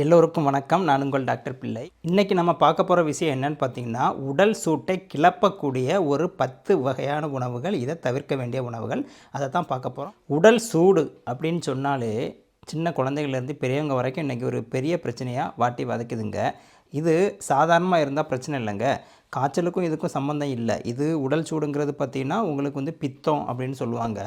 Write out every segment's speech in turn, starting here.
எல்லோருக்கும் வணக்கம். நான் உங்கள் டாக்டர் பிள்ளை. இன்றைக்கி நம்ம பார்க்க போகிற விஷயம் என்னன்னு பார்த்தீங்கன்னா உடல் சூட்டை கிளப்பக்கூடிய ஒரு பத்து வகையான உணவுகள் இதை தவிர்க்க வேண்டிய உணவுகள். அதை தான் பார்க்க போகிறோம் உடல் சூடு அப்படின்னு சொன்னாலே சின்ன குழந்தைகள்லேருந்து பெரியவங்க வரைக்கும் இன்றைக்கி ஒரு பெரிய பிரச்சனையாக வாட்டி வதக்குதுங்க. இது சாதாரணமாக இருந்தால் பிரச்சனை இல்லைங்க. காய்ச்சலுக்கும் இதுக்கும் சம்மந்தம் இல்லை. இது உடல் சூடுங்கிறது பார்த்திங்கன்னா உங்களுக்கு வந்து பித்தம் அப்படின்னு சொல்லுவாங்க.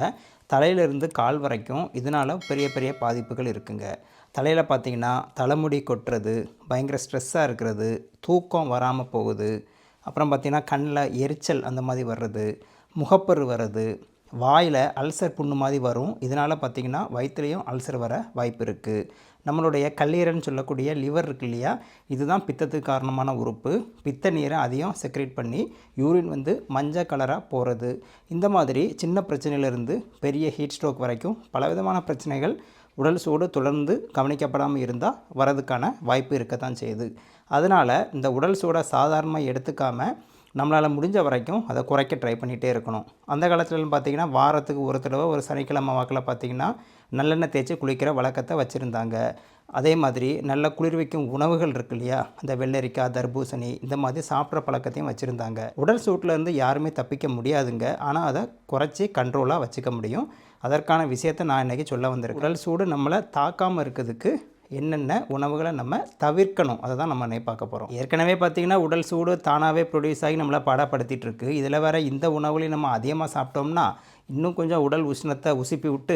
தலையிலிருந்து கால் வரைக்கும் இதனால் பெரிய பெரிய பாதிப்புகள் இருக்குங்க. தலையில் பார்த்தீங்கன்னா தலைமுடி கொட்டுறது பயங்கர ஸ்ட்ரெஸ்ஸாக இருக்கிறது தூக்கம் வராமல் போகுது. அப்புறம் பார்த்திங்கன்னா கண்ணில் எரிச்சல் அந்த மாதிரி வர்றது முகப்பரு வர்றது வாயில் அல்சர் புண்ணு மாதிரி வரும். இதனால் பார்த்திங்கன்னா வயிற்றுலேயும் அல்சர் வர வாய்ப்பு இருக்குது நம்மளுடைய கல்லீரல்னு சொல்லக்கூடிய லிவர் இருக்கு இல்லையா? இதுதான் பித்தத்துக்கு காரணமான உறுப்பு. பித்த நீரை அதிகம் செக்ரேட் பண்ணி யூரின் வந்து மஞ்சள் கலராக போகிறது இந்த மாதிரி சின்ன பிரச்சனையிலேருந்து பெரிய ஹீட் ஸ்ட்ரோக் வரைக்கும் பலவிதமான பிரச்சனைகள் உடல் சூடு தொடர்ந்து கவனிக்கப்படாமல் இருந்தால் வரதுக்கான வாய்ப்பு இருக்கத்தான் செய்யுது. அதனால் இந்த உடல் சூடை சாதாரணமாக எடுத்துக்காமல் நம்மளால் முடிஞ்ச வரைக்கும் அதை குறைக்க ட்ரை பண்ணிகிட்டே இருக்கணும். அந்த காலத்துலலாம் பார்த்திங்கன்னா வாரத்துக்கு ஒரு தடவை ஒரு சனிக்கிழமை வாக்கில் பார்த்திங்கன்னா நல்லெண்ணெய் தேய்ச்சி குளிக்கிற வழக்கத்தை வச்சுருந்தாங்க. அதே மாதிரி நல்ல குளிர்விக்கும் உணவுகள் இருக்கு இல்லையா? இந்த வெள்ளரிக்காய் தர்பூசணி இந்த மாதிரி சாப்பிட்ற பழக்கத்தையும் வச்சுருந்தாங்க. உடல் சூட்டிலேருந்து யாருமே தப்பிக்க முடியாதுங்க. ஆனால் அதை குறைச்சி கண்ட்ரோலாக வச்சுக்க முடியும். அதற்கான விஷயத்தை நான் இன்றைக்கி சொல்ல வந்திருக்கேன். உடல் சூடு நம்மளை தாக்காமல் இருக்கிறதுக்கு என்னென்ன உணவுகளை நம்ம தவிர்க்கணும்? அதை தான் நம்ம இன்னைக்கு பார்க்க போகிறோம் ஏற்கனவே பார்த்திங்கன்னா உடல் சூடு தானாகவே ப்ரொடியூஸ் ஆகி நம்மளை பாடப்படுத்திட்டு இருக்கு. இதில் வேற இந்த உணவுகளையும் நம்ம அதிகமாக சாப்பிட்டோம்னா இன்னும் கொஞ்சம் உடல் உஷ்ணத்தை உசுப்பி விட்டு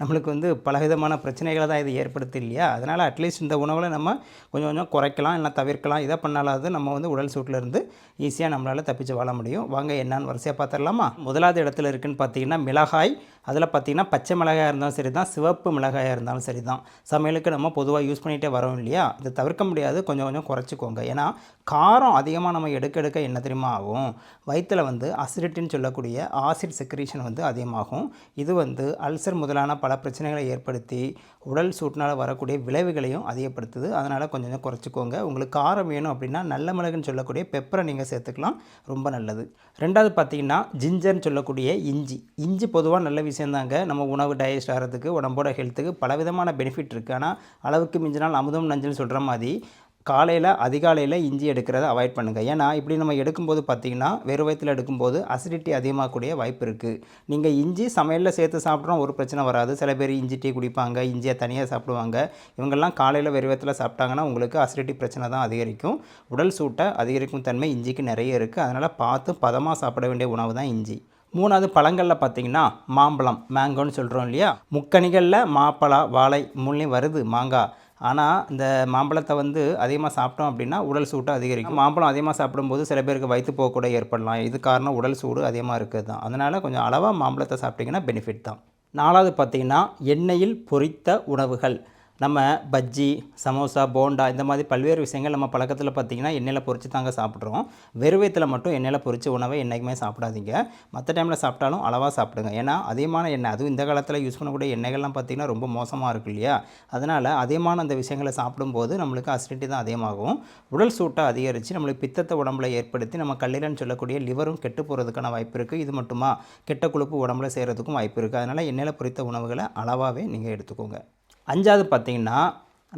நம்மளுக்கு வந்து பலவிதமான பிரச்சனைகளை தான் இது ஏற்படுத்து இல்லையா? அதனால் அட்லீஸ்ட் இந்த உணவில் நம்ம கொஞ்சம் கொஞ்சம் குறைக்கலாம் இல்லை தவிர்க்கலாம். இதை பண்ணாலாவது நம்ம வந்து உடல் சூட்டிலேருந்து ஈஸியாக நம்மளால் தப்பிச்சு வாழ முடியும். வாங்க என்னான்னு வரிசையாக பார்த்துடலாமா முதலாவது இடத்துல இருக்குதுன்னு பார்த்தீங்கன்னா மிளகாய். அதில் பார்த்திங்கன்னா பச்சை மிளகாயாக இருந்தாலும் சரி தான் சிவப்பு மிளகாயாக இருந்தாலும் சரி தான் சமையலுக்கு நம்ம பொதுவாக யூஸ் பண்ணிகிட்டே வரோம் இல்லையா? இதை தவிர்க்க முடியாது. கொஞ்சம் கொஞ்சம் குறைச்சிக்கோங்க. ஏன்னா காரம் அதிகமாக நம்ம எடுக்க எடுக்க என்ன தெரியுமா ஆகும்? வயிற்றில் வந்து அசிடிட்டின்னு சொல்லக்கூடிய ஆசிட் செக்ரீஷன் வந்து அதிகமாகும். இது வந்து அல்சர் முதலான பல பிரச்சனைகளை ஏற்படுத்தி உடல் சூட்டினால் வரக்கூடிய விளைவுகளையும் அதிகப்படுத்துது. அதனால் கொஞ்சம் கொஞ்சம் குறைச்சிக்கோங்க. உங்களுக்கு காரம் வேணும் அப்படின்னா நல்ல மிளகுன்னு சொல்லக்கூடிய பெப்பரை நீங்கள் சேர்த்துக்கலாம். ரொம்ப நல்லது. ரெண்டாவது பார்த்தீங்கன்னா ஜிஞ்சர்னு சொல்லக்கூடிய இஞ்சி. இஞ்சி பொதுவாக நல்ல விஷயந்தாங்க நம்ம உணவு டைஜஸ்ட் ஆகிறதுக்கு உடம்போட ஹெல்த்துக்கு பலவிதமான பெனிஃபிட் இருக்குது ஆனால் அளவுக்கு மிஞ்சினால் அமுதம் நஞ்சுன்னு சொல்கிற மாதிரி காலையில் அதிகாலையில் இஞ்சி எடுக்கிறத அவாய்ட் பண்ணுங்கள் ஏன்னா இப்படி நம்ம எடுக்கும்போது பார்த்திங்கன்னா வெறும் வயிற்றில் எடுக்கும்போது அசிடிட்டி அதிகமாகக்கூடிய வாய்ப்பு இருக்குது நீங்கள் இஞ்சி சமையலில் சேர்த்து சாப்பிட்றோம் ஒரு பிரச்சனை வராது. சில பேர் இஞ்சி டீ குடிப்பாங்க இஞ்சியை தனியாக சாப்பிடுவாங்க. இவங்கெல்லாம் காலையில் வெறும் வயிற்றில் சாப்பிட்டாங்கன்னா உங்களுக்கு அசிடிட்டி பிரச்சனை தான் அதிகரிக்கும். உடல் சூட்டை அதிகரிக்கும் தன்மை இஞ்சிக்கு நிறைய இருக்குது அதனால் பார்த்து பதமாக சாப்பிட வேண்டிய உணவு தான் இஞ்சி. மூணாவது பழங்களில் பார்த்தீங்கன்னா மாம்பழம் மேங்கோன்னு சொல்கிறோம் இல்லையா? முக்கணிகளில் மாப்பழா வாழை மூணுலேயும் வருது மாங்காய். ஆனால் இந்த மாம்பழத்தை வந்து அதிகமாக சாப்பிட்டோம் அப்படின்னா உடல் சூட்டை அதிகரிக்கும். மாம்பழம் அதிகமாக சாப்பிடும்போது சில பேருக்கு வயிற்றுப்போக்கு கூட ஏற்படலாம். இது காரணம் உடல் சூடு அதிகமாக இருக்குது தான் அதனால் கொஞ்சம் அளவாக மாம்பழத்தை சாப்பிட்டிங்கன்னா பெனிஃபிட் தான். நாலாவது பார்த்திங்கன்னா எண்ணெயில் பொரித்த உணவுகள். நம்ம பஜ்ஜி சமோசா போண்டா இந்த மாதிரி பல்வேறு விஷயங்கள் நம்ம பழக்கத்தில் பார்த்திங்கன்னா எண்ணெயில் பொரித்து தாங்க சாப்பிட்றோம். வெறுவயத்தில் மட்டும் எண்ணெயில் பொரிச்ச உணவை என்றைக்குமே சாப்பிடாதீங்க. மற்ற டைமில் சாப்பிட்டாலும் அளவாக சாப்பிடுங்க. ஏன்னா அதிகமான எண்ணெய் அதுவும் இந்த காலத்தில் யூஸ் பண்ணக்கூடிய எண்ணெய்கள்லாம் பார்த்திங்கன்னா ரொம்ப மோசமாக இருக்கு இல்லையா? அதனால் அதிகமான அந்த விஷயங்களை சாப்பிடும்போது நம்மளுக்கு அசிடிட்டி தான் அதிகமாகும். உடல் சூட்டை அதிகரித்து நம்மளுக்கு பித்தத்தை உடம்புல ஏற்படுத்தி நம்ம கல்லீரல்னு சொல்லக்கூடிய லிவரும் கெட்டு போகிறதுக்கான வாய்ப்பு இருக்குது இது மட்டுமா? கெட்ட கொழுப்பு உடம்புல செய்கிறதுக்கும் வாய்ப்பு இருக்குது அதனால் எண்ணெயில் பொரித்த உணவுகளை அளவாகவே நீங்கள் எடுத்துக்கோங்க. அஞ்சாவது பார்த்தீங்கன்னா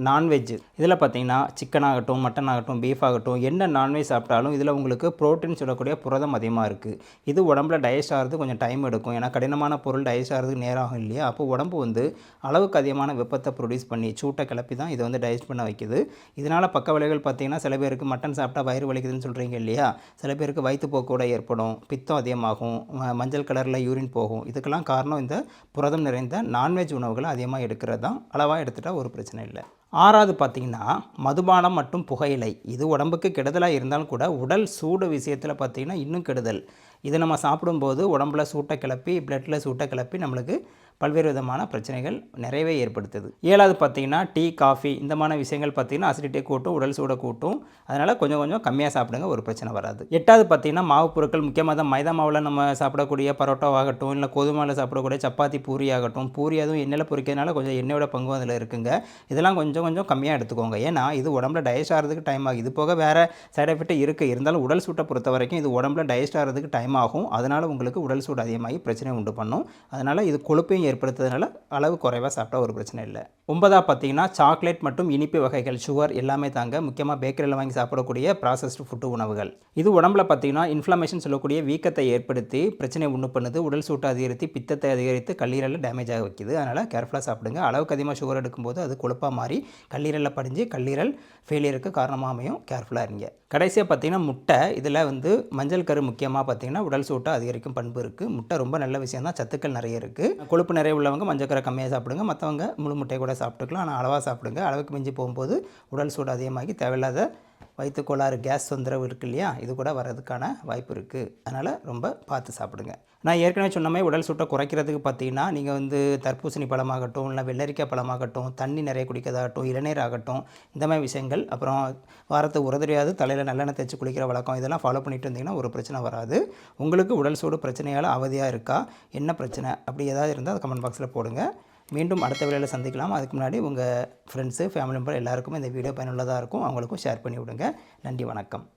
நான்வெஜ்ஜு இதில் பார்த்தீங்கன்னா சிக்கன் ஆகட்டும் மட்டன் ஆகட்டும் பீஃப் ஆகட்டும் என்ன நான்வெஜ் சாப்பிட்டாலும் இதில் உங்களுக்கு ப்ரோட்டீன் சொல்லக்கூடிய புரதம் அதிகமாக இருக்குது. இது உடம்புல டைஜஸ்ட் ஆகிறது கொஞ்சம் டைம் எடுக்கும். ஏன்னா கடினமான பொருள் டைஜஸ்ட் ஆகிறதுக்கு நேரம் ஆகும் இல்லையா? அப்போ உடம்பு வந்து அளவுக்கு அதிகமான வெப்பத்தை ப்ரொடியூஸ் பண்ணி சூட்டை கிளப்பி தான் இதை வந்து டைஜஸ்ட் பண்ண வைக்குது. இதனால் பக்க விளைவுகள் பார்த்தீங்கன்னா சில பேருக்கு மட்டன் சாப்பிட்டா வயிறு வலிக்குதுன்னு சொல்கிறீங்க இல்லையா? சில பேருக்கு வயிற்றுப்போக்கூட ஏற்படும் பித்தம் அதிகமாகும் மஞ்சள் கலரில் யூரின் போகும். இதுக்கெல்லாம் காரணம் இந்த புரதம் நிறைந்த நான்வெஜ் உணவுகளை அதிகமாக எடுக்கிறது தான். அளவாக எடுத்துட்டால் ஒரு பிரச்சனை இல்லை. ஆறாவது பார்த்தீங்கன்னா மதுபானம் மற்றும் புகையிலை. இது உடம்புக்கு கெடுதலாக இருந்தாலும் கூட உடல் சூடு விஷயத்தில் பார்த்தீங்கன்னா இன்னும் கெடுதல். இதை நம்ம சாப்பிடும்போது உடம்புல சூட்டை கிளப்பி பிளட்டில் சூட்டை கிளப்பி நம்மளுக்கு பல்வேறு விதமான பிரச்சனைகள் நிறையவே ஏற்படுத்துது. ஏழாவது பார்த்தீங்கன்னா டீ காஃபி இந்த மாதிரி விஷயங்கள் பார்த்தீங்கன்னா அசிடிட்டியை கூட்டும் உடல் சூடை கூட்டும். அதனால் கொஞ்சம் கொஞ்சம் கம்மியாக சாப்பிடுங்க ஒரு பிரச்சனை வராது. எட்டாவது பார்த்தீங்கன்னா மாவு பொருட்கள் முக்கியமாக தான் மைதா மாவில் நம்ம சாப்பிடக்கூடிய பரோட்டாவாகட்டும் இல்லை கோதுமையில் சாப்பிடக்கூடிய சப்பாத்தி பூரி ஆகட்டும் பூரி அதுவும் எண்ணெயில் பொரிக்கிறதுனால கொஞ்சம் எண்ணெயோட பங்கும் அதில் இருக்குங்க. இதெல்லாம் கொஞ்சம் கொஞ்சம் கம்மியாக எடுத்துக்கோங்க. ஏன்னா இது உடம்புல டைஜஸ்ட் ஆகிறதுக்கு டைம் ஆகும் இது போக வேறு சைட் எஃபெக்ட் இருக்குது இருந்தாலும் உடல் சூட்டை பொறுத்த வரைக்கும் இது உடம்புல டைஜஸ்ட் ஆகிறதுக்கு டைம் ஆகும். அதனால் உங்களுக்கு உடல் சூடு அதிகமாகி பிரச்சனை உண்டு பண்ணும். அதனால் இது கொழுப்பையும் ஏற்படுத்துறதுனால அளவு குறைவாக சாப்பிட்டா ஒரு பிரச்சனை இல்லை. ஒன்பதாக பார்த்தீங்கன்னா சாக்லேட் மற்றும் இனிப்பு வகைகள் சுகர் எல்லாமே தாங்க முக்கியமாக பேக்கரியில் வாங்கி சாப்பிடக்கூடிய ப்ராசஸ்டு ஃபுட்டு உணவுகள். இது உடம்புல பார்த்தீங்கன்னா இன்ஃப்ளமேஷன் சொல்லக்கூடிய வீக்கத்தை ஏற்படுத்தி பிரச்சனை ஒன்று பண்ணுது உடல் சூட்டை அதிகரித்து பித்தத்தை அதிகரித்து கல்லீரலில் டேமேஜ் ஆக வைக்குது. அதனால் கேர்ஃபுல்லாக சாப்பிடுங்க. அளவுக்கு அதிகமாக சுகர் எடுக்கும்போது அது கொழுப்பாக மாறி கல்லீரலில் படிஞ்சு கல்லீரல் ஃபெயிலியருக்கு காரணமாக அமையும். கேர்ஃபுல்லாக இருங்க. கடைசியாக பார்த்தீங்கன்னா முட்டை. இதில் வந்து மஞ்சள் கரு முக்கியமாக பார்த்தீங்கன்னா உடல் சூட்டை அதிகரிக்கும் பண்பு இருக்குது முட்டை ரொம்ப நல்ல விஷயம் தான் சத்துக்கள் நிறைய இருக்குது கொழுப்பு நிறைய உள்ளவங்க மஞ்சள் கரை கம்மியாக சாப்பிடுங்க. மற்றவங்க முழு முட்டை கூட சாப்பிட்டுக்கலாம். ஆனால் அளவாக சாப்பிடுங்க. அளவுக்கு மிஞ்சி போகும்போது உடல் சூடு அதிகமாகி தேவையில்லாத வயிற்றுக்கோளாறு கேஸ் தொந்தரவு இருக்கு இல்லையா? இது கூட வர்றதுக்கான வாய்ப்பு இருக்குது அதனால் ரொம்ப பார்த்து சாப்பிடுங்க. நான் ஏற்கனவே சொன்ன மாதிரி உடல் சூட்டை குறைக்கிறதுக்கு பார்த்தீங்கன்னா நீங்கள் வந்து தர்பூசணி பழமாகட்டும் இல்லை வெள்ளரிக்காய் பழமாகட்டும் தண்ணி நிறைய குடிக்கிறதாகட்டும் இளநீர் ஆகட்டும் இந்த மாதிரி விஷயங்கள் அப்புறம் வாரத்துக்கு ஒரு தடவையாவது தலையில் நல்லெண்ணெய் தேய்ச்சி குளிக்கிற வழக்கம் இதெல்லாம் ஃபாலோ பண்ணிட்டு இருந்தீங்கன்னா ஒரு பிரச்சனை வராது. உங்களுக்கு உடல் சூடு பிரச்சனையால் அவதியாக இருக்கா? என்ன பிரச்சனை? அப்படி ஏதாவது இருந்தால் அது கமெண்ட் பாக்ஸில் போடுங்க. மீண்டும் அடுத்த வேலையில் சந்திக்கலாம். அதுக்கு முன்னாடி உங்கள் ஃப்ரெண்ட்ஸு ஃபேமிலி மெம்பர் எல்லாருக்குமே இந்த வீடியோ பயனுள்ளதாக இருக்கும். அவங்களுக்கும் ஷேர் பண்ணி விடுங்க நன்றி வணக்கம்.